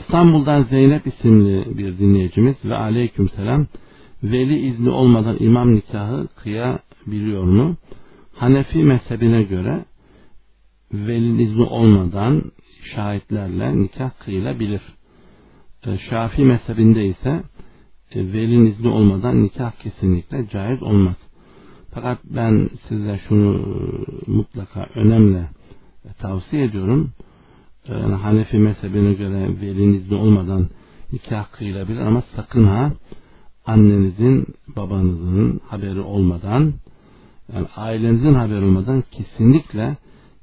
İstanbul'dan Zeynep isimli bir dinleyicimiz ve aleykümselam veli izni olmadan imam nikahı kıyabiliyor mu? Hanefi mezhebine göre veli izni olmadan şahitlerle nikah kıyılabilir. E, Şafii mezhebinde ise e, velinin izni olmadan nikah kesinlikle caiz olmaz. Fakat ben size şunu e, mutlaka önemli tavsiye ediyorum. Yani Hanefi mezhebine göre velinin olmadan nikah kıyılabilir ama sakın ha annenizin babanızın haberi olmadan yani ailenizin haberi olmadan kesinlikle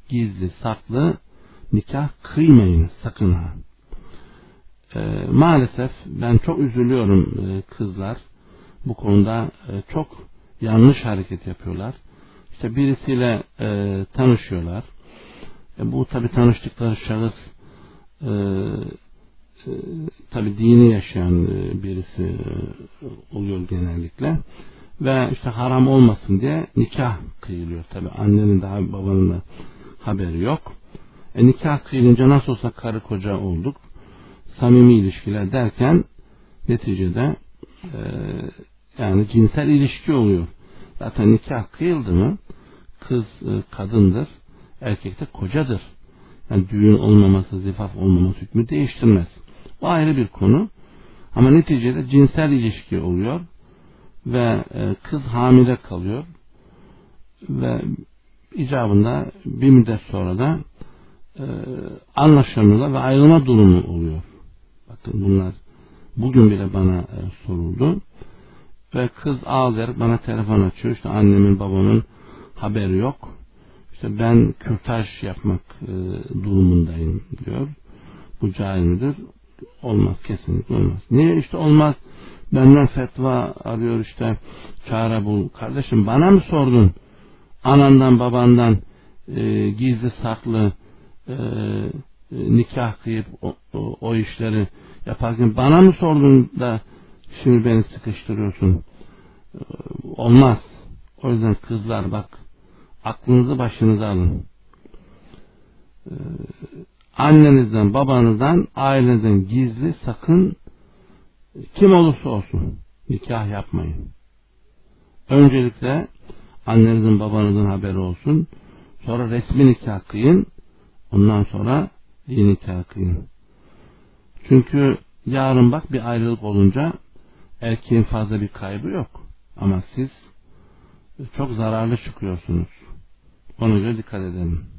gizli saklı nikah kıymayın sakın ha. Ee, maalesef ben çok üzülüyorum e, kızlar bu konuda e, çok yanlış hareket yapıyorlar. İşte birisiyle e, tanışıyorlar. E, bu tabi tanıştıkları şahıs e, e, tabi dini yaşayan e, birisi e, oluyor genellikle. Ve işte haram olmasın diye nikah kıyılıyor. Tabi annenin de babanın da haberi yok. E, nikah kıyılınca nasıl olsa karı koca olduk. Samimi ilişkiler derken neticede e, yani cinsel ilişki oluyor. Zaten nikah kıyıldı mı kız e, kadındır erkek de kocadır yani düğün olmaması zifaf olmaması hükmü değiştirmez bu ayrı bir konu. Ama neticede cinsel ilişki oluyor ve e, kız hamile kalıyor ve icabında bir müddet sonra da e, anlaşamıyorlar ve ayrılma durumu oluyor. Bakın bunlar bugün bile bana e, soruldu. Ve kız ağlayarak bana telefon açıyor. İşte annemin babamın haberi yok. İşte ben kürtaj yapmak e, durumundayım diyor. Bu caiz midir? Olmaz kesinlikle olmaz. Niye işte olmaz? Benden fetva arıyor işte çare bul. Kardeşim bana mı sordun? Anandan babandan e, gizli saklı e, nikah kıyıp o, o, o işleri yaparken bana mı sordun da şimdi beni sıkıştırıyorsun? E, olmaz. O yüzden kızlar bak aklınızı başınıza alın. E, annenizden, babanızdan, ailenizden gizli sakın kim olursa olsun nikah yapmayın. Öncelikle annenizin, babanızın haberi olsun. Sonra resmi nikah kıyın. Ondan sonra dini nikah kıyın. Çünkü yarın bak bir ayrılık olunca erkeğin fazla bir kaybı yok. Ama siz çok zararlı çıkıyorsunuz. Ona göre dikkat edelim.